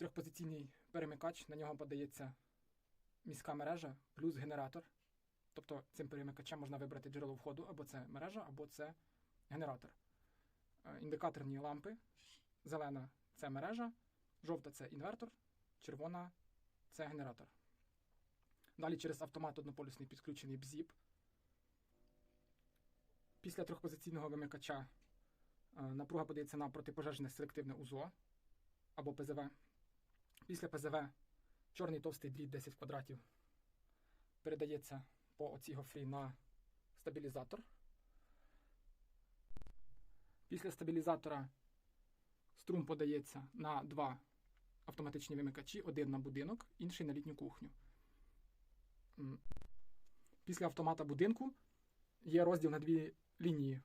трьохпозиційний перемикач, на нього подається міська мережа плюс генератор. Тобто цим перемикачем можна вибрати джерело входу, або це мережа, або це генератор. Е, Індикаторні лампи. Зелена це мережа, жовта це інвертор, червона це генератор. Далі через автомат однополюсний підключений бзіп. Після трьохпозиційного вимикача е, напруга подається на протипожежне селективне УЗО або ПЗВ. Після ПЗВ чорний товстий дріт 10 квадратів передається по оцій гофрі на стабілізатор. Після стабілізатора струм подається на два автоматичні вимикачі: один на будинок, інший на літню кухню. Після автомата будинку є розділ на дві лінії.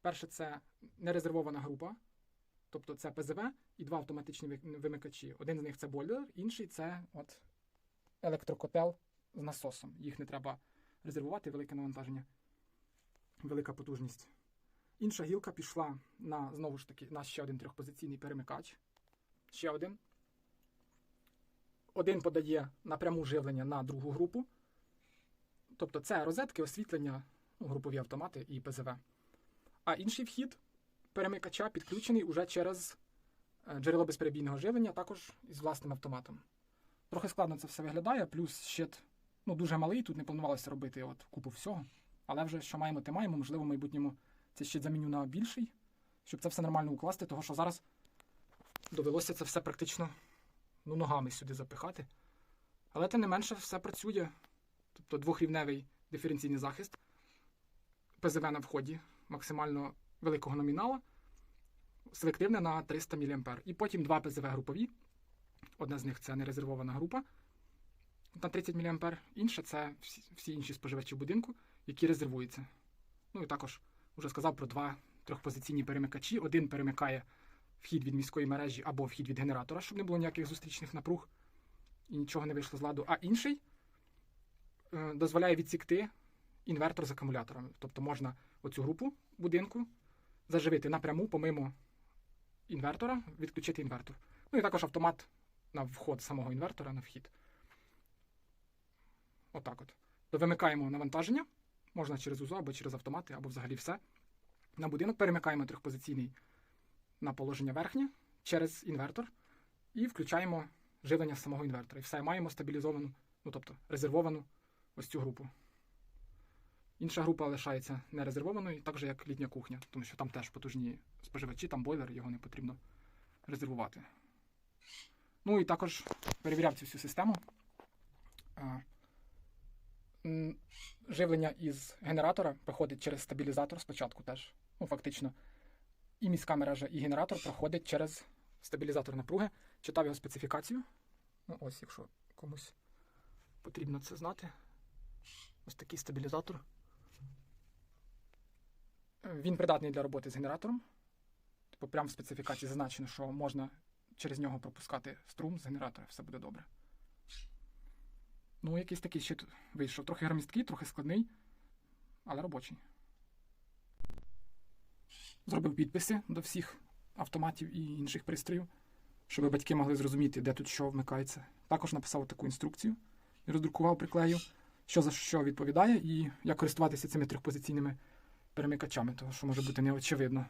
Перше це нерезервована група, тобто це ПЗВ і два автоматичні вимикачі. Один з них це бойлер, інший це от електрокотел з насосом. Їх не треба резервувати, велике навантаження, велика потужність. Інша гілка пішла на знову ж таки на ще один трьохпозиційний перемикач. Ще один. Один подає напряму живлення на другу групу. Тобто це розетки, освітлення, ну, групові автомати і ПЗВ. А інший вхід перемикача підключений уже через е, джерело безперебійного живлення, також із власним автоматом. Трохи складно це все виглядає, плюс щит ну, дуже малий, тут не планувалося робити от купу всього. Але вже що маємо, те маємо. Можливо, в майбутньому цей щит заміню на більший, щоб це все нормально укласти, того що зараз довелося це все практично ну, ногами сюди запихати. Але тим не менше все працює. Тобто двохрівневий диференційний захист, ПЗВ на вході максимально великого номінала, селективне на 300 мА. І потім два ПЗВ групові. Одна з них це нерезервована група на 30 мА, інша це всі, інші споживачі будинку, які резервуються. Ну і також вже сказав про два трьохпозиційні перемикачі. Один перемикає вхід від міської мережі або вхід від генератора, щоб не було ніяких зустрічних напруг і нічого не вийшло з ладу. А інший е, дозволяє відсікти інвертор з акумуляторами. Тобто можна оцю групу будинку заживити напряму, помимо інвертора, відключити інвертор. Ну і також автомат на вход самого інвертора на вхід. Отак от. Довимикаємо навантаження. Можна через УЗО або через автомати, або взагалі все. На будинок перемикаємо трьохпозиційний на положення верхнє через інвертор і включаємо живлення самого інвертора. І все, маємо стабілізовану, ну тобто резервовану ось цю групу. Інша група лишається нерезервованою, так же як літня кухня, тому що там теж потужні споживачі, там бойлер, його не потрібно резервувати. Ну і також перевіряв цю всю систему. Живлення із генератора проходить через стабілізатор спочатку теж. Ну, фактично. І міська мережа, і генератор проходить через стабілізатор напруги. Читав його специфікацію. Ну, ось, якщо комусь потрібно це знати. Ось такий стабілізатор. Він придатний для роботи з генератором. Типу, прямо в специфікації зазначено, що можна через нього пропускати струм з генератора, все буде добре. Ну, якийсь такий щит вийшов. Трохи громісткий, трохи складний, але робочий. Зробив підписи до всіх автоматів і інших пристроїв, щоб батьки могли зрозуміти, де тут що вмикається. Також написав таку інструкцію і роздрукував, приклеїв, що за що відповідає, і як користуватися цими трьохпозиційними перемикачами, тому що може бути неочевидно.